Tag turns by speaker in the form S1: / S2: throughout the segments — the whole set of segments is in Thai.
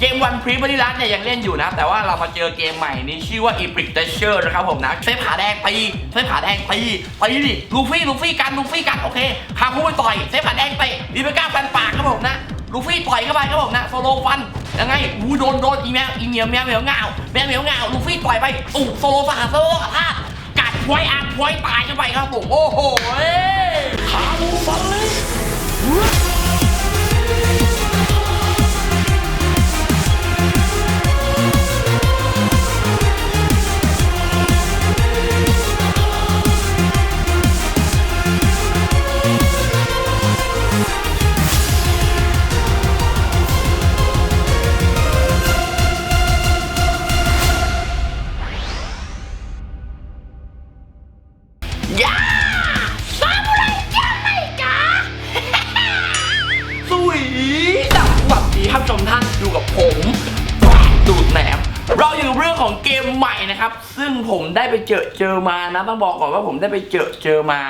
S1: เกมวันพรีบริลัสเนี่ยยังเล่นอยู่นะ แต่ว่าเรามาเจอเกมใหม่นี้ชื่อว่า Epic d a s h e r นะครับผมนะเซฟขาแดงตีเซฟขาแดงตีตีดิลูฟี่ลูฟี่กันลูฟี่กันโอเคคาคุไปต่อยเซฟขาแดงเตะดิเบก้าฟันปากครับผมนะลูฟี่ต่อยเข้าไปครับผมนะโซโลฟันยังไงอูโดนโดนอีแมวอีเมียวแมวเหมียวเงาแมวเหมียวเงาลูฟี่ต่อยไปอู้โซโลฟันโซโลพลากัดไว้อาร์ไว้ตายเข้าไปครับผมโอ้โหเอ้ยขาลูฟันเลย เจอมานะ ต้องบอกก่อนว่าผมได้ไปเจอเจอมา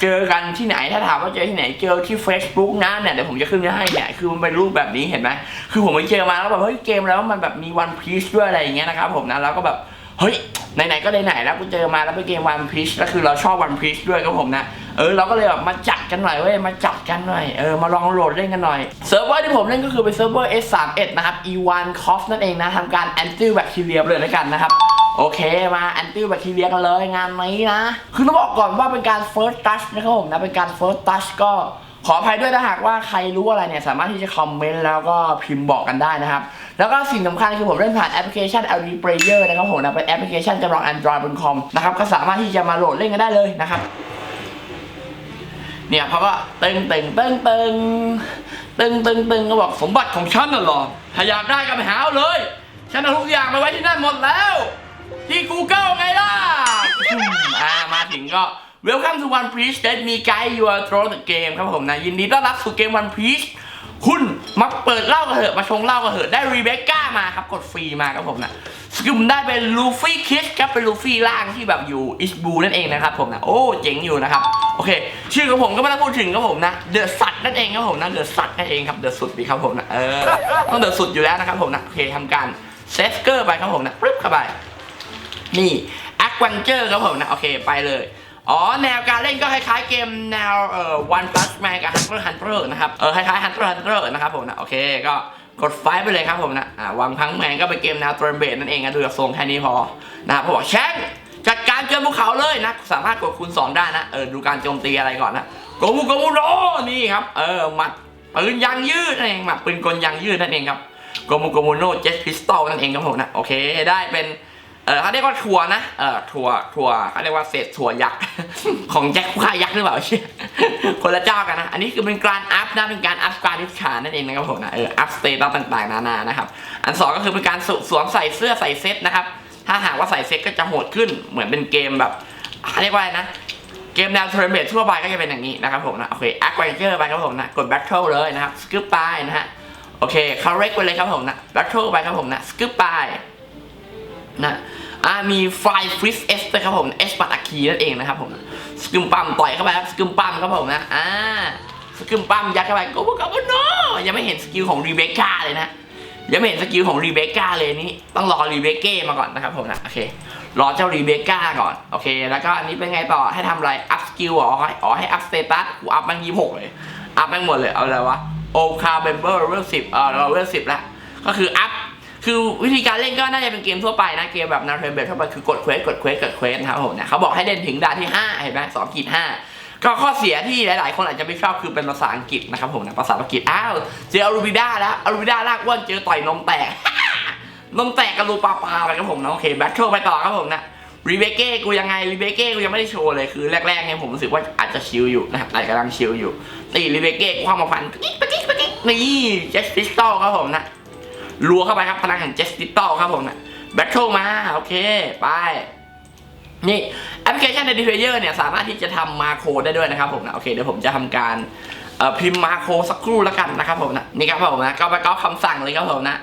S1: เจอกันที่ไหนถ้าถามว่าเจอที่ไหนเจอที่ Facebook นะเนี่ยเดี๋ยวผมจะขึ้นไว้ให้เนี่ยคือมันเป็นรูปแบบนี้เห็นไหมคือผมไปเจอมาแล้วแบบเฮ้ยเกมแล้วมันแบบมีวันพีชด้วยอะไรอย่างเงี้ยนะครับผมนะแล้วก็แบบเฮ้ยไหนๆก็ไหนๆแล้วกูเจอมาแล้วเป็นเกมวันพีชแล้วคือเราชอบวันพีชด้วยครับผมนะเออเราก็เลยแบบมาจัดกันหน่อยเว้ยมาจัดกันหน่อยเออมาลองโหลดเล่นกันหน่อยเซิร์ฟเวอร์ที่ผมเล่นก็คือเป็นเซิร์ฟเวอร์ S31 นะครับ E1 c o f นั่นเองนะทำการ anti bacteria เลยแล้วกันนะครับ โอเคมาแอนตี้แบคทีเรียกันเลยงานนี้นะ คือต้องบอกก่อนว่าเป็นการ first touch นะครับผมนะเป็นการ first touch ก็ขออภัยด้วยถ้าหากว่าใครรู้อะไรเนี่ย สามารถที่จะคอมเมนต์แล้วก็พิมพ์บอกกันได้นะครับ แล้วก็สิ่งสำคัญคือผมเล่นผ่านแอปพลิเคชัน LD Player นะครับผมนะเป็นแอปพลิเคชันจำลอง Android บนคอมนะครับก็สามารถที่จะมาโหลดเล่นกันได้เลยนะครับเนี่ยเขาก็ตึงตึงตึงตึงตึงตึงตึงก็บอกสมบัติของฉันน่ะหรอถ้าอยากได้ก็ไปหาเอาเลย ฉันเอาทุกอย่างไปไว้ที่นั่นหมดแล้ว ที่ Google ไงล่ะอ่ามาถึงก็ Welcome to One Piece Let me guide you through the game ครับผมนะ ยินดีต้อนรับสู่เกม One Piece คุณมาเปิดเหล้ากันเถอะ มาชงเหล้ากันเถอะ ได้รีเบคก้ามาครับ กดฟรีมาครับผมนะสกิลผมได้เป็นลูฟี่คิดครับเป็นลูฟี่ล่างที่แบบอยู่อิชบูนั่นเองนะครับผมนะโอ้เจ๋งอยู่นะครับโอเค ชื่อของผมก็ไม่ต้องพูดถึงครับผมนะเดอะสัตนั่นเองครับผมนะเดอะสัตนั่นเองครับเดอะสุดดีครับผมนะเออต้องเดอะสุดอยู่แล้วนะครับผมนะโอเคทำการเซฟเกอร์ไปครับผมนะปึ๊บเข้าไป นี่ a อ v e n t u r e ครับผมนะโอเคไปเลย อ๋อ แนวการเล่นก็คล้ายๆเกมแนวเอ่อ One Punch Man กับ Hunter x Hunter นะครับเออคล้ายๆ Hunter x Hunter นะครับผมนะโอเคก็กดไฟไปเลยครับผมนะอ่าวังพังแมนก็เป็นเกมแนว turn based นั่นเองนะดูจากทรงแค่นี้พอนะครับผมบอกแชงจัดการเจอภูเขาเลยนะ สามารถกดคูณ2ได้นะเออดูการโจมตีอะไรก่อนนะโกมูโกมูโรนี่ครับเออหมัดปืนยางยืดนั่นเองหมัดปืนกลยางยืดนั่นเองครับโกมูโกมูโนเจ็ตพิสตอลนั่นเองครับผมนะโอเคได้เป็น เออเขาเรียกว่าถั่วนะเออถั่วถั่วเขาเรียกว่าเศษถั่วยักษ์ของแจ็คผู้ฆ่ายักษ์หรือเปล่าเชี่ยคนละเจ้ากันนะ อันนี้คือเป็นการอัพนะเป็นการอัพการดิสคานั่นเองนะครับผมนะเอออัพสเตตัสต่างๆนานานะครับ อันสองก็คือเป็นการสวมใส่เสื้อใส่เซ็ตนะครับ ถ้าหากว่าใส่เซ็ตก็จะโหดขึ้นเหมือนเป็นเกมแบบเขาเรียกว่าไรนะเกมแนวเทอร์เมททั่วไปก็จะเป็นอย่างนี้นะครับผมนะโอเคแอคไวเจอร์ไปครับผมนะกดแบทเทิลเลยนะครับสกิปไปนะฮะโอเคคาร์เรกไปเลยครับผมนะแบทเทิลไปครับผมนะสกิปไป นะอ่ามีไฟฟริสเอสนะครับผมเอสปัตอาคีนั่นเองนะครับผมสกิมปั๊มต่อยเข้าไปครับสกิมปั๊มครับผมนะอ่าสกิมปั๊มยัดเข้าไปกโบกโบโนยังไม่เห็นสกิลของรีเบคก้าเลยนะยังไม่เห็นสกิลของรีเบคก้าเลยนี่ต้องรอรีเบคเก้มาก่อนนะครับผมนะโอเครอเจ้ารีเบคก้าก่อนโอเค แล้วก็อันนี้เป็นไงต่อให้ทำอะไรอัพสกิลอ๋อให้อ๋อให้อัพสเตตัสกูอัพมันยี่หกเลยอัพแม่งหมดเลยเอาอะไรวะโอคาเบมเบอร์เวลสิบเออเราเวลสิบแล้วก็คืออัพ คือวิธีการเล่นก็น่าจะเป็นเกมทั่วไปนะ เกมแบบนาเทรนเบททั่วไปคือกดเควสกดเควสกดเควสนะครับผมเนี่ยเขาบอกให้เล่นถึงด่านที่ 5 เห็นไหมสองขีดห้าก็ข้อเสียที่หลาย ๆ คนอาจจะไม่ชอบคือเป็นภาษาอังกฤษนะครับผมนะภาษาอังกฤษอ้าวเจออารูบิด้าแล้วอารูบิด้าลากอ้วนเจอต่อยนมแตกนมแตกกระลูปลาปลาไปครับผมนะโอเคแบทเทิลไปต่อครับผมนะรีเบเก้กูยังไงรีเบเก้กูยังไม่ได้โชว์เลยคือแรกๆเนี่ยผมรู้สึกว่าอาจจะชิลอยู่นะครับอาจจะกำลังชิลอยู่ตีรีเบเก้ความมาพันปิ๊กปิ๊กปิ๊กปิ๊กนี่เจสติสตอลครับผมนะ รัวเข้าไปครับพลังแห่งเจสติตอลครับผมนะแบทเทิลมา โอเค ไป นี่แอปพลิเคชันในดีเพลเยอร์เนี่ย สามารถที่จะทำมาโครได้ด้วยนะครับผมนะ โอเค เดี๋ยวผมจะทำการพิมพ์มาโครสักครู่แล้วกันนะครับผมนะ นี่ครับผมนะ ก็ไปก็คำสั่งเลยครับผมนะ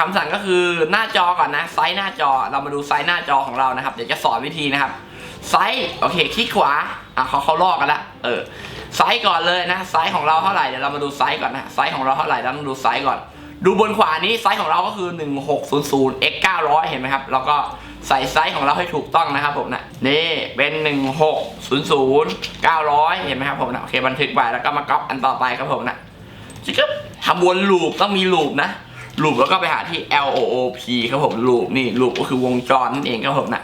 S1: คำสั่งก็คือหน้าจอก่อนนะ ไซส์หน้าจอ เรามาดูไซส์หน้าจอของเรานะครับ เดี๋ยวจะสอนวิธีนะครับ ไซส์โอเค คลิกขวา อะเขาเขาลอกกันละ เออ ไซส์ก่อนเลยนะ ไซส์ของเราเท่าไหร่ เดี๋ยวเรามาดูไซส์ก่อนนะ ไซส์ของเราเท่าไหร่เราต้องดูไซส์ก่อน ดูบนขวานี้ไซส์ของเราก็คือ 1600 x 900 เห็นไหมครับ แล้วก็ใส่ไซส์ของเราให้ถูกต้องนะครับผมนะนี่เป็น 1600 900 เห็นไหมครับผมนะโอเคบันทึกไปแล้วก็มาก๊อปอันต่อไปครับผมนะจิ๊กบทำวนลูปต้องมีลูปนะลูปแล้วก็ไปหาที่ L O O P ครับผมลูปนี่ลูปก็คือวงจรนั่นเองครับผมนะ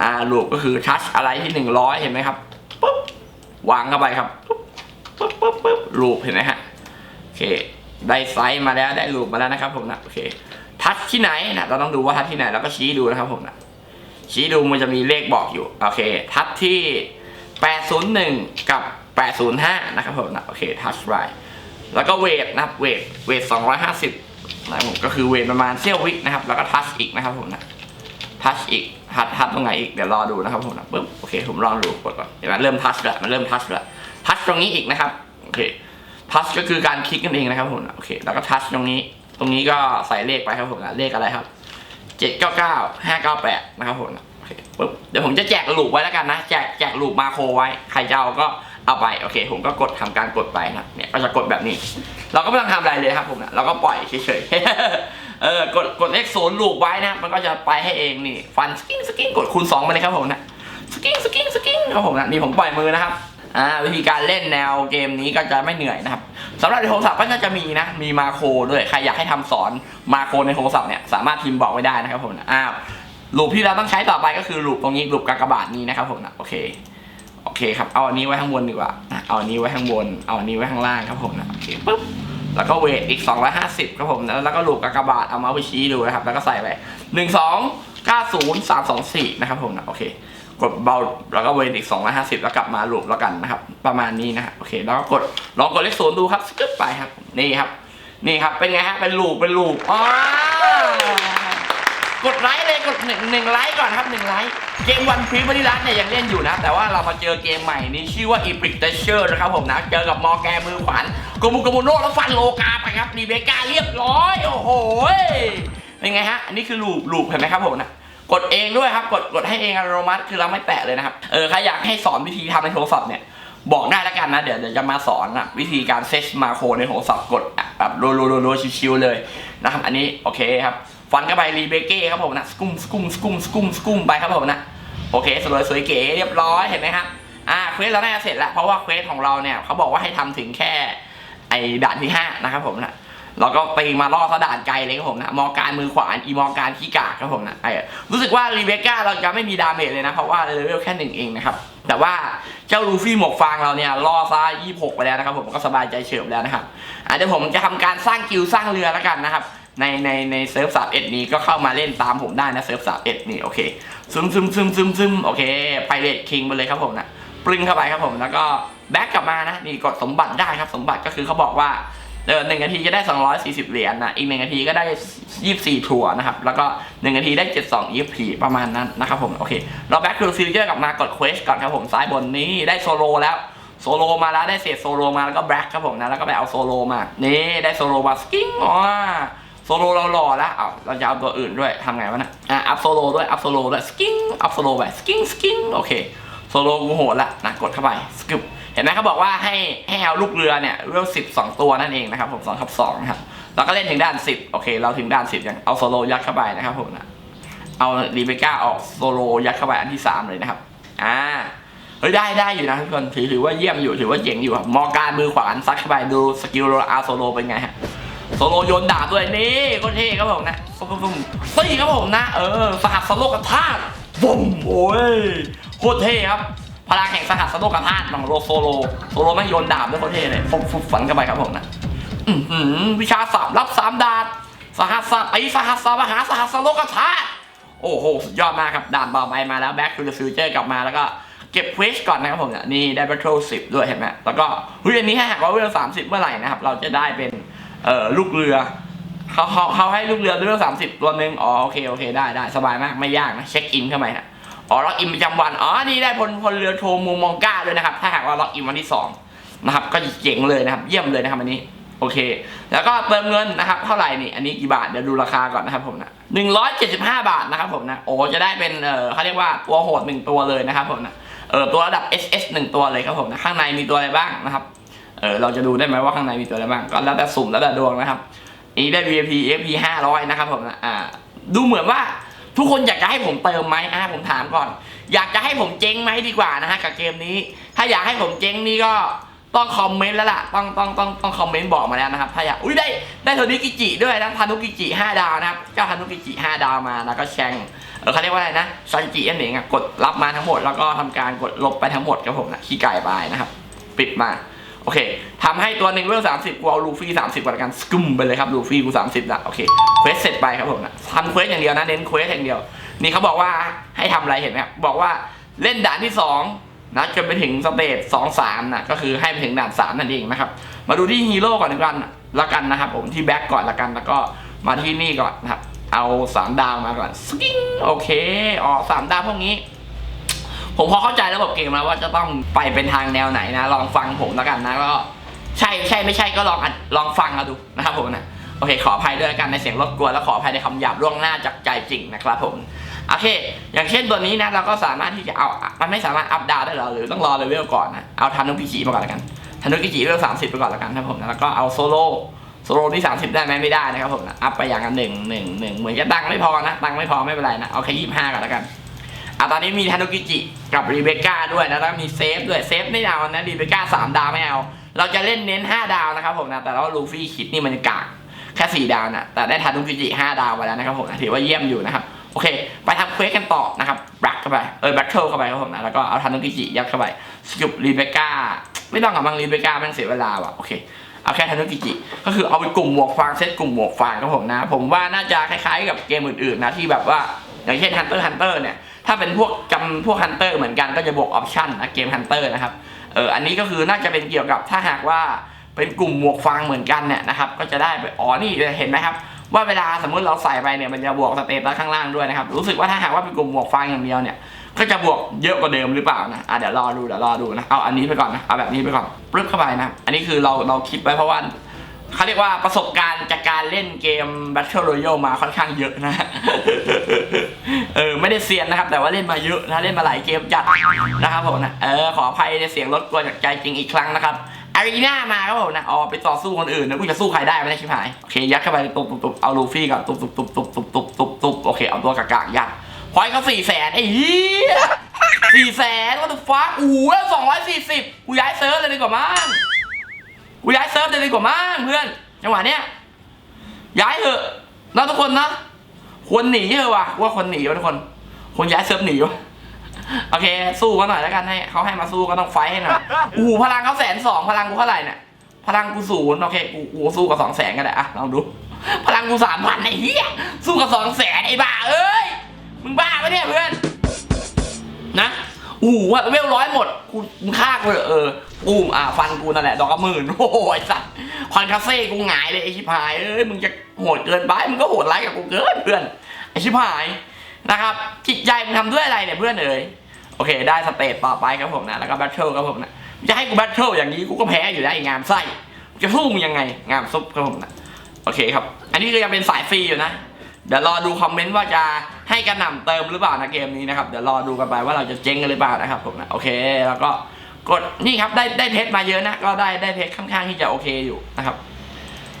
S1: อ่าลูปก็คือทัชอะไรที่ 100 เห็นไหมครับปุ๊บวางเข้าไปครับปุ๊บปุ๊บปุ๊บปุ๊บลูปเห็นไหมฮะโอเค ได้ไซส์มาแล้วได้รูปมาแล้วนะครับผมนะโอเค ทัชที่ไหนนะเราต้องดูว่าทัชที่ไหนแล้วก็ชี้ดูนะครับผมนะชี้ดูมันจะมีเลขบอกอยู่โอเค ทัชที่ 801 กับ 805 นะครับผมนะโอเคทัชไรแล้วก็เวทนะครับเวทเวท 250นะครับผมก็คือเวทประมาณเซี่ยววินะครับ แล้วก็ทัชอีกนะครับผมนะทัชอีกทัชทัชตรงไหนอีกเดี๋ยวรอดูนะครับผมนะปึ๊บโอเคผมลองดูกดก่อนเห็นไหมเริ่มทัชแล้วมันเริ่มทัชแล้วทัชตรงนี้อีกนะครับโอเค ทัชก็คือการคลิกกันเองนะครับผมโอเคแล้วก็ทัชตรงนี้ ตรงนี้ก็ใส่เลขไปครับผมนะเลขอะไรครับเจ็ดเก้าเก้าห้าเก้าแปดนะครับผมโอเคปุ๊บเดี๋ยวผมจะแจกลูปไว้แล้วกันนะแจกแจกลูปมาโครไว้ใครจะเอาก็เอาไปโอเค ผมก็กดทำการกดไปนะเนี่ยก็จะกดแบบนี้ เราก็ไม่ต้องทำอะไรเลยครับผมนะเราก็ปล่อยเฉยๆเออกดกดเลขศูนย์ลูปไว้นะ มันก็จะไปให้เองนี่ ฟันสกิ้งสกิ้งกดคูณสองไปเลยครับผมนะสกิ้งสกิ้งสกิ้งครับผมนะนี่ผมปล่อยมือนะครับ อ่าวิธีการเล่นแนวเกมนี้ก็จะไม่เหนื่อยนะครับสำหรับในโทรศัพท์ก็จะมีนะ มีมาโครด้วยใครอยากให้ทำสอนมาโครในโทรศัพท์เนี่ยสามารถพิมพ์บอกไว้ได้นะครับผมอ้าวลูปที่เราต้องใช้ต่อไปก็คือลูปตรงนี้ลูปกากบาทนี้นะครับผมนะโอเคโอเคครับเอาอันนี้ไว้ข้างบนดีกว่าเอาอันนี้ไว้ข้างบนเอาอันนี้ไว้ข้างล่างครับผมนะโอเคปุ๊บแล้วก็เวทอีก 250ครับผมแล้วก็ลูปกากบาทเอามาไปชี้ดูนะครับ แล้วก็ใส่ไป1 2 9 0 3 2 4 นะครับผมนะโอเค กดเบาแล้วก็เวนอีก 250 แล้วกลับมาลูปแล้วกันนะครับ ประมาณนี้นะโอเค แล้วก็กดลองกดเลขศูนย์ดูครับสกึ๊บไปครับ นี่ครับ นี่ครับเป็นไงฮะเป็นลูปเป็นลูปอ๋อกดไลค์เลยกดหนึ่งหนึ่งไลค์ก่อนครับหนึ่งไลค์เกมวันพีบริลัสเนี่ยยังเล่นอยู่นะ แต่ว่าเรามาเจอเกมใหม่นี่ชื่อว่า e p i c t a t u r e นะครับผมนะ เจอกับมอแกมือขวานโกมุโกมุโนแล้วฟันโลกาไปครับรีเบก้าเรียบร้อย โอ้โห เป็นไงฮะ อันนี้คือลูปลูปเห็นไหมครับผมนะกดเองด้วยครับ กดกดให้เองอัตโนมัติคือเราไม่แตะเลยนะครับ เออใครอยากให้สอนวิธีทำในโทรศัพท์เนี่ยบอกได้แล้วกันนะ เดี๋ยวเดี๋ยวจะมาสอนนะวิธีการเซตมาโครในโทรศัพท์กดแบบโดโดโดโดชิวๆเลยนะครับอันนี้โอเคครับฟันเข้าไปรีเบเก้ครับผมนะสกุ้มสกุ้มสกุ้มสกุ้มสกุ้มไปครับผมนะโอเคสวยสวยเก๋เรียบร้อยเห็นไหมครับอ่าเควสเราน่าจะเสร็จแล้วเพราะว่าเควสของเราเนี่ยเขาบอกว่าให้ทำถึงแค่ไอ้ด่านที่ห้านะครับผมนะ เราก็ตีมาล่อสะด่านไกลเลยครับผมนะมอการมือขวาอีมอการขี้กากครับผมนะไอ้รู้สึกว่ารีเบคก้าเราจะไม่มีดาเมจเลยนะเพราะว่าเลเวลแค่หนึ่งเองนะครับแต่ว่าเจ้าลูฟี่หมวกฟางเราเนี่ยล่อซะ26 ไปแล้วนะครับผมก็สบายใจเฉิบแล้วนะครับอะเดี๋ยวผมจะทำการสร้างกิลสร้างเรือแล้วกันนะครับในในในเซิร์ฟสามเอ็ดนี้ก็เข้ามาเล่นตามผมได้นะเซิร์ฟสามเอ็ดนี่โอเคซึมซึมซึมซึมซึมโอเคไปเลดคิงไปเลยครับผมนะปรึงเข้าไปครับผมแล้วก็แบ็กกลับมานะนี่กดสมบัติได้ครับสมบัติก็คือเขาบอกว่า เออหนึ่งนาทีจะได้ 240 เหรียญนะ อีกหนึ่งนาทีก็ได้ 24 ถั่วนะครับ แล้วก็หนึ่งนาทีได้ 72 EP ประมาณนั้นนะครับผม โอเค เราแบ็คทูซีเจอร์กลับมากดเควสก่อนครับผม ซ้ายบนนี้ได้โซโลแล้ว โซโลมาแล้วได้เศษโซโลมาแล้วก็แบ็คครับผมนะ แล้วก็ไปเอาโซโลมา นี่ได้โซโลมาสกิ้งอ๋อโซโลเราหล่อแล้วเอาเราจะเอาตัวอื่นด้วยทำไงวะนะอะ อัพโซโลด้วย อัพโซโลด้วย สกิ้ง อัพโซโลไป สกิ้ง สกิ้ง โอเค โซโลกูโหดละนะ กดเข้าไป สกิป เห็นไหมเขาบอกว่าให้ให้เอาลูกเรือเนี่ยเวลสิบสองตัวนั่นเองนะครับผมสองทับสองนะครับเราก็เล่นถึงด้านสิบโอเค เราถึงด้านสิบยังเอาโซโลยัดเข้าไปนะครับผมนะเอารีเบก้าออกโซโลยัดเข้าไปอันที่สามเลยนะครับอ่าเฮ้ยได้ได้อยู่นะทุกคนถือถือว่าเยี่ยมอยู่ถือว่าเจ๋งอยู่ครับมอการมือขวานซัดเข้าไปดูสกิลโรอาโซโลเป็นไงฮะโซโลโยนดาบด้วยนี่ก็เท่ครับผมนะฟุ่มฟุ่มตีครับผมนะ เออสหัสสโลกธาตุบุ้มโอ้ยโคตรเท่ครับ พลังแห่งสหัสโลกธาตุของโรโซโลโซโลไม่โยนดาบด้วยโคตรเท่เลยฟุบฟุบฝันเข้าไปครับผมนะวิชาสามรับสามดาบสหัสสตีสหัสมหาสหัสโลกธาตุโอ้โหสุดยอดมากครับดานต่อไปมาแล้ว Back to the Future กลับมาแล้วก็เก็บเควสก่อนนะครับผมเนี่ยนี่ได้ Battle 10ด้วยเห็นไหมแล้วก็เฮ้ยอันนี้ถ้าหากว่าเวล30เมื่อไหร่นะครับเราจะได้เป็นเอ่อลูกเรือเขาเขาเขาให้ลูกเรือด้วยสามสิบตัวหนึ่งอ๋อโอเคโอเคได้ได้สบายมากไม่ยากนะเช็คอินเข้าไปฮะ อ๋อล็อกอินประจำวัน อ๋อ นี่ได้พลพลเรือโทมูมองก้าด้วยนะครับ ถ้าหากว่าล็อกอินวันที่สองนะครับ ก็เจ๋งเลยนะครับ เยี่ยมเลยนะครับอันนี้ โอเค แล้วก็เติมเงินนะครับ เท่าไหร่นี่ อันนี้กี่บาท เดี๋ยวดูราคาก่อนนะครับผมนะหนึ่งร้อยเจ็ดสิบห้าบาทนะครับผมนะ โอ้ จะได้เป็น เออเขาเรียกว่าตัวโหดหนึ่งตัวเลยนะครับผมนะ เออ ตัวระดับ SS หนึ่งตัวเลยครับผมนะ ข้างในมีตัวอะไรบ้างนะครับ เออ เราจะดูได้ไหมว่าข้างในมีตัวอะไรบ้าง ก็แล้วแต่สุ่มแล้วแต่ดวงนะครับ นี่ได้ VIP FP 500 นะครับผมนะ อ่า ดูเหมือนว่า ทุกคนอยากจะให้ผมเติมไหมอ่าผมถามก่อน อยากจะให้ผมเจ๊งไหมดีกว่านะฮะกับเกมนี้ ถ้าอยากให้ผมเจ๊งนี่ก็ต้องคอมเมนต์แล้วล่ะ ต้องต้องต้องต้องคอมเมนต์บอกมาแล้วนะครับ ถ้าอยาก อุ้ยได้ได้โทนิกิจิด้วยนะทานุกิจิ5ดาวนะครับเจ้าทานุกิจิ5ดาวมาแล้วก็แชงเออเขาเรียกว่าอะไรนะซันจิอันเองอะกดรับมาทั้งหมดแล้วก็ทำการกดลบไปทั้งหมดครับผมนะขี้ไก่ไปนะครับ ปิดมา เคทำให้ตัวหนึ่งเวลสามสิบกูเอาลูฟี่สามสิบก่อนละกันสกุมไปเลยครับลูฟี่กูสามสิบละโอเคเควสเสร็จไปครับผมนะทำเควสอย่างเดียวนะเน้นเควสอย่างเดียว นี่เขาบอกว่าให้ทำอะไรเห็นไหมครับบอกว่าเล่นด่านที่สองนะจนไปถึงสเตจสองสามนะก็คือให้ไปถึงด่านสามนั่นเองนะครับ มาดูที่ฮีโร่ก่อนดีกว่าละกันนะครับผมที่แบ็กก่อนละกันแล้วก็มาที่นี่ก่อนนะครับเอาสามดาวมาก่อนสกิ้งโอเคอ๋อสามดาวพวกนี้ ผมพอเข้าใจระบบเกมแล้วว่าจะต้องไปเป็นทางแนวไหนนะ ลองฟังผมแล้วกันนะก็ใช่ใช่ไม่ใช่ก็ลองอัดลองฟังเอาดูนะครับผมนะโอเคขออภัยด้วยกันในเสียงรบกวนและขออภัยในคำหยาบล่วงหน้าจากใจจริงนะครับผมโอเค อย่างเช่นตัวนี้นะเราก็สามารถที่จะเอา มันไม่สามารถอัพดาวได้หรอหรือต้องรอเลเวลก่อนนะเอาทันุกิจิมาก่อนละกันทันุกิจิเลเวลสามสิบไปก่อนละกันนะครับผมนะแล้วก็เอาโซโล่โซโล่ที่สามสิบได้ไหมไม่ได้นะครับผมนะอัพไปอย่างละหนึ่งหนึ่งหนึ่งเหมือนจะตังไม่พอนะตังไม่พอไม่เป็นไรนะเอาแค่ยี่สิบห้าก่อนละกัน อะตอนนี้มีทานุกิจิกับรีเบคก้าด้วยนะแล้วมีเซฟด้วยเซฟไม่เอานะรีเบคก้าสามดาวไม่เอา เราจะเล่นเน้น5ดาวนะครับผมนะแต่ว่าลูฟี่คิดนี่มันกากแค่4ดาวนะแต่ได้ทานุกิจิ5ดาวมาแล้วนะครับผมนะถือว่าเยี่ยมอยู่นะครับโอเค ไปทำเควสกันต่อนะครับแบล็กเข้าไปเออแบล็กเทิลเข้าไปครับผมนะแล้วก็เอาทานุกิจิยัดเข้าไปสกิปรีเบคก้าไม่ต้องกับบางรีเบคก้าม่งเสียเวลาว่ะโอเคเอาแค่ทานุกิจิก็คือเอาไปกลุ่มหมวกฟางเซตกลุ่มหมวกฟางครับผมนะ ผมว่าน่าจะคล้ายๆกับเกมอื่นๆนะที่แบบว่า อย่างเช่น Hunter Hunter เนี่ย ถ้าเป็นพวกจำพวกฮันเตอร์เหมือนกันก็จะบวกออปชั่นนะเกมฮันเตอร์นะครับ เออ อันนี้ก็คือน่าจะเป็นเกี่ยวกับถ้าหากว่าเป็นกลุ่มหมวกฟางเหมือนกันเนี่ยนะครับ ก็จะได้ไปอ๋อ นี่เห็นไหมครับ ว่าเวลาสมมติเราใส่ไปเนี่ยมันจะบวกสเตตัสข้างล่างด้วยนะครับ รู้สึกว่าถ้าหากว่าเป็นกลุ่มหมวกฟางอย่างเดียวเนี่ย ก็จะบวกเยอะกว่าเดิมหรือเปล่านะ อะเดี๋ยวรอดูเดี๋ยวรอดูนะ เอาอันนี้ไปก่อนนะ เอาแบบนี้ไปก่อนปรึ๊บเข้าไปนะ อันนี้คือเราเราคิดไว้เพราะว่า เขาเรียกว่าประสบการณ์จากการเล่นเกม Battle Royale มาค่อนข้างเยอะนะ เออไม่ได้เซียนนะครับ แต่ว่าเล่นมาเยอะนะเล่นมาหลายเกมจัดนะครับผมนะเออขออภัยในเสียงรบกวนจากใจจริงอีกครั้งนะครับอารีนามาครับผมนะอ๋อไปต่อสู้คนอื่นนะกูจะสู้ใครได้ไม่ได้ชิบหายโอเคยัดเข้าไปตุบตุบตุบเอาลูฟี่ก่อนตุบตุบตุบตุบตุบตุบตุบตุบโอเคเอาตัวกากๆยัดพอยเขาสี่แสนไอ้เหี้ยสี่แสนว่าตัวฟ้าอู้สองร้อยสี่สิบกูย้ายเซิร์ฟเลยดีกว่ามั้ง กูย้ายเซิร์ฟเลยดีกว่ามั้งเพื่อนจังหวะเนี้ยย้ายเถอะนะทุกคนนะควรหนีเถอะว่ะว่าคนหนีวะทุกคนควรย้ายเซิร์ฟหนีวะโอเค สู้กันหน่อยแล้วกันให้เขาให้มาสู้ก็ต้องไฟให้หน่อยอู้หูพลังเขาแสนสองพลังกูเท่าไหร่เนี่ยพลังกูศูนย์โอเคกูกูสู้กับสองแสนก็ได้อะลองดู พลังกูสามพันไอ้เหี้ยสู้กับสองแสนไอ้บ้าเอ้ยมึงบ้าปะเนี่ยเพื่อนนะอู้ว่าเวลร้อยหมดกูมึงฆ่ากูเหรอเออ กูมอ่าฟันกูนั่นแหละดอกกระหมื่นโอ้โหไอ้สัตว์คอนคาเซ่กูหงายเลยไอ้ชิบหายเอ้ยมึงจะโหดเกินไปมึงก็โหดร้ายกับกูเกินเพื่อนไอ้ชิบหายนะครับจิตใจมึงทำด้วยอะไรเนี่ยเพื่อนเอ๋ยโอเค ได้สเตจต่อไปครับผมนะแล้วก็แบทเทิลครับผมนะจะให้กูแบทเทิลอย่างนี้กูก็แพ้อยู่ได้งามไส้จะสู้มึงยังไงงามซุปครับผมนะโอเคครับ อันนี้ก็ยังเป็นสายฟรีอยู่นะเดี๋ยวรอดูคอมเมนต์ว่าจะให้กระหน่ำเติมหรือเปล่านะเกมนี้นะครับเดี๋ยวรอดูกันไปว่าเราจะเจ๊งกันหรือเปล่านะครับผมนะโอเคแล้วก็ กดนี่ครับได้ได้เพชรมาเยอะนะ ก็ได้ได้เพชรค่อนข้างที่จะโอเคอยู่นะครับ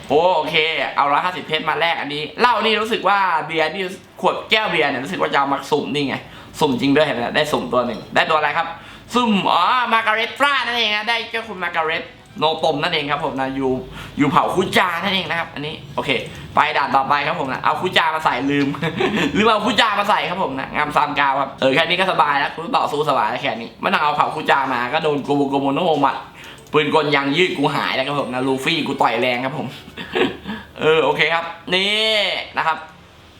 S1: โอโอเค เอาร้อยห้าสิบเพชรมาแลกอันนี้เหล้านี่รู้สึกว่าเบียร์นี่ขวดแก้วเบียร์เนี่ยรู้สึกว่าจะเอามาสุ่มนี่ไงสุ่มจริงด้วยเห็นไหมได้สุ่มตัวหนึ่งได้ตัวอะไรครับ สุ่มอ๋อมาการเรตฟรานั่นเองนะได้เจ้าคุณมาการเรต โนตมนั่นเองครับผมนะอยู่อยู่เผาคุจานั่นเองนะครับ อันนี้โอเค ไปด่านต่อไปครับผมนะเอาคุจามาใส่ลืม ลืมเอาคุจามาใส่ครับผมนะงามซามกาวครับเออแค่นี้ก็สบายแล้วคุณต่อสู้สบายแล้วแค่นี้ไม่ต้องเอาเผาคุจามาก็โดนโกโบโกโมโนหมัดปืนกลยางยืดกูหายแล้วครับผมนะลูฟี่กูต่อยแรงครับผม เออโอเคครับ นี่นะครับ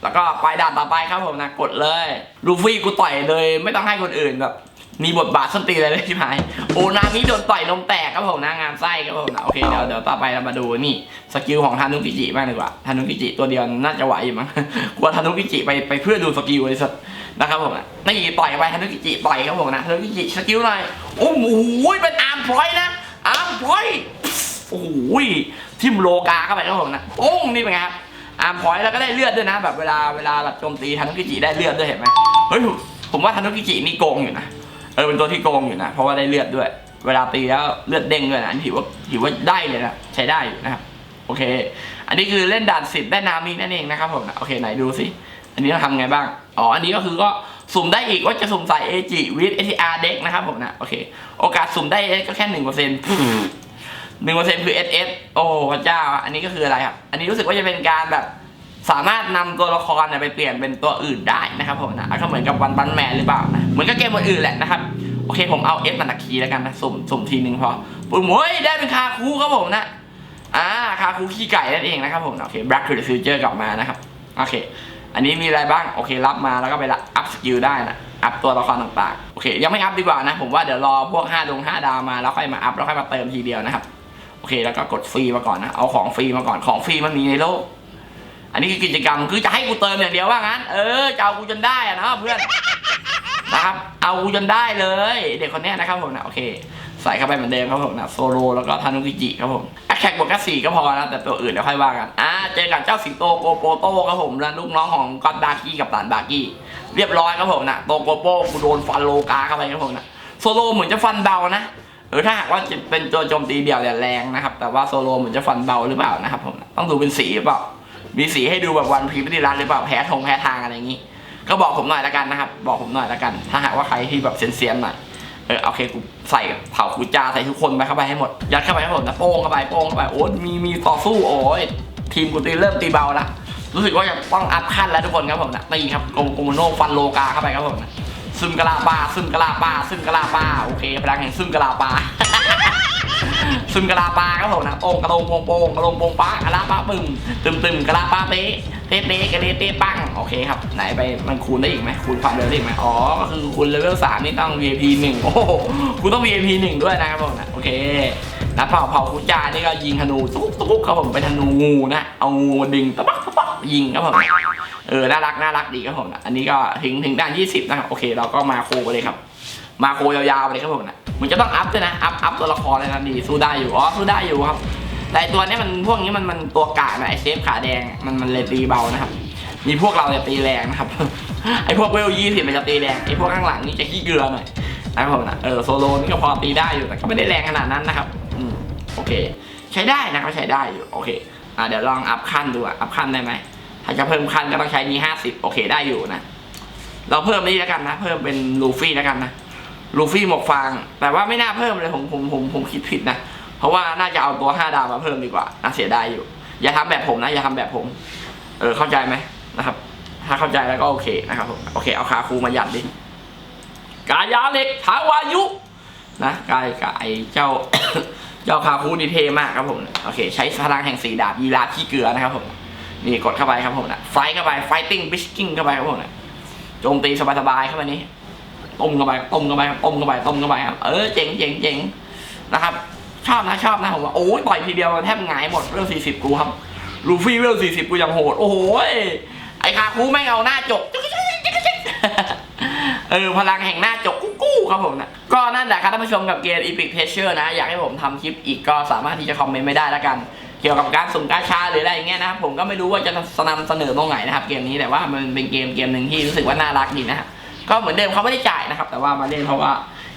S1: แล้วก็ไปด่านต่อไปครับผมนะกดเลยลูฟี่กูต่อยเลย ไม่ต้องให้คนอื่นแบบ มีบทบาทส้นตีนอะไรเลยชิบหายโอนามิโดนต่อยนมแตกครับผมนะงามไส้ครับผมนะโอเคเดี๋ยวเดี๋ยวต่อไปเรามาดูนี่สกิลของทานุกิจิบ้างดีกว่าทานุกิจิตัวเดียวน่าจะไหวอยู่มั้งกลัวทานุกิจิไปไปเพื่อดูสกิลเลยสัตว์นะครับผมนะนี่ต่อยไปทานุกิจิต่อยครับผมนะทานุกิจิสกิลหน่อยโอ้โหเป็นอาร์มพลอยนะอาร์มพลอยโอ้โหทิมโลกาเข้าไปครับผมนะโอ้งนี่เป็นไงครับอาร์มพอยแล้วก็ได้เลือดด้วยนะ แบบเวลาเวลาแบบโจมตีทันุกิจิได้เลือดด้วยเห็นไหมเฮ้ยผมว่าทันุกิจินี่โกงอยู่นะ เออเป็นตัวที่โกงอยู่นะ เพราะว่าได้เลือดด้วย เวลาตีแล้วเลือดเด้งด้วยนะอันนี้ถือว่าถือว่าได้เลยนะใช้ได้อยู่นะครับโอเค อันนี้คือเล่นด่านสิบได้นามินั่นเองนะครับผมนะโอเคไหนดูสิอันนี้เราทำไงบ้างอ๋ออันนี้ก็คือก็สุ่มได้อีกว่าจะสุ่มใส่ AG with ATR deck นะครับผมนะโอเค โอกาสสุ่มได้ก็แค่หนึ่งเปอร์เซ็นต์หนึ่งเปอร์เซ็นต์คือ SS โอ้พระเจ้า อันนี้ก็คืออะไรครับ อันนี้รู้สึกว่าจะเป็นการแบบ สามารถนำตัวละครเนี่ยไปเปลี่ยนเป็นตัวอื่นได้นะครับผมนะก็เหมือนกับวันบันแมนหรือเปล่านะเหมือนกับเกมอื่นแหละนะครับโอเคผมเอา S มานักคีแล้วกันนะสุ่มสุ่มทีนึงพอปุ่มเฮ้ยได้เป็นคาคูครับผมนะอ่าคาคูขี้ไก่นั่นเองนะครับผมโอเค Black to the Future กลับมานะครับโอเค อันนี้มีอะไรบ้างโอเครับมาแล้วก็ไปอัพสกิลได้นะอัพตัวละครต่างๆโอเค ยังไม่อัพดีกว่านะ ผมว่าเดี๋ยวรอพวก5ดวง5ดาวมาแล้วค่อยมาอัพแล้วค่อยมาเติมทีเดียวนะครับโอเค แล้วก็กดฟรีมาก่อนนะเอาของฟรีมาก่อนของฟรีมันมีในโลก อันนี้คือกิจกรรมคือจะให้กูเติมอย่างเดียวว่างั้น เออจะเอากูจนได้อะนะเพื่อนนะครับ เอากูจนได้เลย เด็กคนนี้นะครับผมนะโอเค ใส่เข้าไปเหมือนเดิมครับผมนะโซโลแล้วก็ทานุกิจิครับผมแอคแท็กบวกแค่สี่ก็พอนะแต่ตัวอื่นเดี๋ยวค่อยว่ากันอ่าเจอกับเจ้าสิงโตโกโปโต้ครับผมและลูกน้องของก็อดบากี้กับหลานบากี้เรียบร้อยครับผมนะโตโกโปกูโดนฟันโลกาเข้าไปครับผมนะโซโลเหมือนจะฟันเบานะเออถ้าหากว่าเป็นตัวโจมตีเดี่ยวแรงนะครับ แต่ว่าโซโลเหมือนจะฟันเบาหรือเปล่านะครับผมต้องดูเป็นสีหรือเปล่า มีสีให้ดูแบบวันพีพิธีรัตหรือเปล่าแพ้ทงแพ้ทางอะไรอย่างนี้ ก็บอกผมหน่อยละกันนะครับ บอกผมหน่อยละกัน ถ้าหากว่าใครที่แบบเซียนๆหน่อยเออโอเคกูใส่เผาคูจาใส่ทุกคนไปเข้าไปให้หมด ยัดเข้าไปให้หมดนะโป้งเข้าไปโป้งเข้าไปโอ้มีมีต่อสู้โอ้ยทีมกูตีเริ่มตีเบาละรู้สึกว่าจะต้องอัพขั้นแล้วทุกคนครับผมนะตีครับโกโกโมโนฟันโลกาเข้าไปครับผมนะซึมกะลาปาซึมกะลาปาซึมกะลาปาโอเคพลังแห่งซึมกะลาปา ซึมกะลาปาครับผมนะโป่งกระโลงโป่งโป่งกระโลงโป่งปะกะลาปาปึ้มตึมตึมกะลาปาเป๊ะเป๊ะเป๊ะกะเลเป๊ะปังโอเคครับ ไหนไปมันคูณได้อีกไหมคูณความเร็วได้อีกไหมอ๋อก็คือคูณเลเวลสามนี่ต้อง VIP หนึ่งโอ้โหกูต้อง VIP หนึ่งด้วยนะครับผมนะโอเคแล้วเผาเผาคุจานี่ก็ยิงธนูตุ๊กตุ๊กครับผมเป็นธนูงูนะเอางูดึงตะปักตะปักยิงครับผมเออน่ารักน่ารักดีครับผมนะอันนี้ก็ถึงถึงด้าน 20 นะครับโอเค เราก็มาโคกันเลยครับ มาโคยาวๆไปเลยครับผมนะ มันจะต้องอัพด้วยนะอัพอัพตัวละครเลยนะดีสู้ได้อยู่อ๋อสู้ได้อยู่ครับ แต่ตัวนี้มันพวกนี้มันมันตัวกาดนะไอเซฟขาแดงมันมันเลยตีเบานะครับ มีพวกเราจะตีแรงนะครับไอพวกเวลยี่สิบมันจะตีแรงไอพวกข้างหลังนี่จะขี้เกลือหน่อยนะครับผมนะเออโซโลนี่ก็พอตีได้อยู่แต่ก็ไม่ได้แรงขนาดนั้นนะครับอืมโอเค ใช้ได้นะก็ใช้ได้อยู่โอเคอ่าเดี๋ยวลองอัพขั้นดูอะอัพขั้นได้ไหมถ้าจะเพิ่มขั้นก็ต้องใช้นี้ห้าสิบโอเคได้อยู่นะเราเพิ่มนี่แล้วกันนะ เพิ่มเป็นลูฟี่แล้วกันนะ ลูฟี่หมวกฟาง แต่ว่าไม่น่าเพิ่มเลยผมผมผมผมคิดผิดนะ เพราะว่าน่าจะเอาตัวห้าดาวมาเพิ่มดีกว่า น่าเสียดายอยู่ อย่าทำแบบผมนะ อย่าทำแบบผม เออเข้าใจไหมนะครับ ถ้าเข้าใจแล้วก็โอเคนะครับผมโอเคเอาคาคูมาหยัดดิกายาเล็กทาวายุนะกายกับไอเจ้าเจ้าคาคูนี่เท่มากครับผมโอเค ใช้พลังแห่งสีดาบยีราฟขี้เกลือนะครับผมนี่กดเข้าไปครับผมนะไฟเข้าไปไฟติ้งบิชกิ้งเข้าไปครับผมนะโจมตีสบายๆเข้าไปนี้ ต้มเข้าไปต้มเข้าไปครับต้มเข้าไปต้มเข้าไปครับเออเจ๋งเจ๋งเจ๋งนะครับ ชอบนะชอบนะผมว่าโอ้ยต่อยทีเดียวแทบหงายหมดเรื่องสี่สิบกูครับลูฟี่เวลสี่สิบกูยังโหดโอ้โหยไอ้คาคูไม่งเอาหน้าจกเออพลังแห่งหน้าจกกู้ครับผมนะก็นั่นแหละครับท่านผู้ชมกับเกม Epic Treasure นะ อยากให้ผมทำคลิปอีกก็สามารถที่จะคอมเมนต์ไม่ได้แล้วกัน เกี่ยวกับการสุ่มกาชาหรืออะไรอย่างเงี้ยนะครับผมก็ไม่รู้ว่าจะนำเสนอตรงไหนนะครับเกมนี้แต่ว่ามันเป็นเกมเกมหนึ่งที่รู้สึกว่าน่ารักดีนะฮะ ก็เหมือนเดิมเขาไม่ได้จ่ายนะครับ แต่ว่ามาเล่นเพราะว่า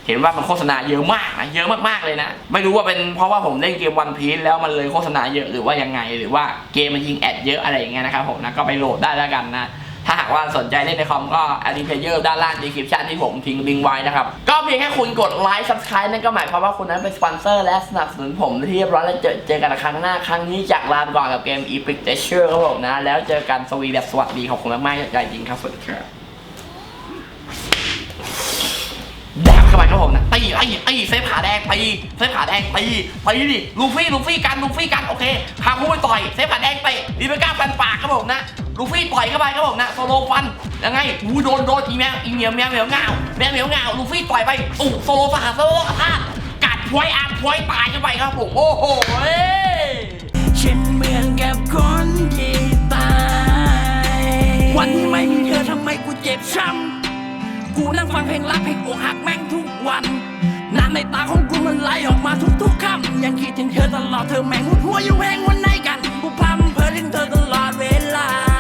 S1: เห็นว่ามันโฆษณาเยอะมากนะเยอะมากๆเลยนะ ไม่รู้ว่าเป็นเพราะว่าผมเล่นเกมวันพีซแล้วมันเลยโฆษณาเยอะหรือว่ายังไง หรือว่าเกมมันยิงแอดเยอะอะไรอย่างเงี้ยนะครับผมนะก็ไปโหลดได้แล้วกันนะถ้าหากว่าสนใจเล่นในคอมก็ a d ิเพเยอร์ด้านล่างดีคริปชันที่ผมทิ้งลิงก์ไว้นะครับ ก็เพียงแค่คุณกดไลค์ subscribe นั่นก็หมายความว่าคุณนั้นเป็นสปอนเซอร์และสนับสนุนผมที่เรียบร้อยแล้วเจอเจอกันครั้งหน้าครั้งนี้จากลาก่อนกับเกม Epic Treasure ครับผมนะ แล้วเจอกันสวีแบบสวัสดีขอบคุณมากๆจากใจจริงครับสวัสดีครับ แดบ เข้าไปครับผมนะตีไอ้ไอ้เซฟขาแดงตีเซฟขาแดงตีตีดิลูฟี่ลูฟี่กันลูฟี่กันโอเคคาคูไปต่อยเซฟขาแดงเตะดีเบก้าฟันปากครับผมนะลูฟี่ต่อยเข้าไปครับผมนะโซโลฟันยังไงอู้โดนโดนอีแมวอีเหมียวแมวเหมียวเงาแมวเหมียวเงาลูฟี่ต่อยไปอู้โซโลฟาโซโลกระทากัดพวยอาร์พวยตายเข้าไปครับผมโอ้โหเอ้ย
S2: ฉันเหมือนกับคนที่ตายวันที่ไม่มีเธอทำไมกูเจ็บช้ำกูนั่งฟังเพลงรักเพลงอกหักแม่งทุก วัน น้ำในตาของกูมันไหลออกมาทุกๆคำยังคิดถึงเธอตลอดเธอแม่งหุดหัวอยู่แห่งวันไหน
S1: กันกูพัมเพลินเธอตลอดเวลา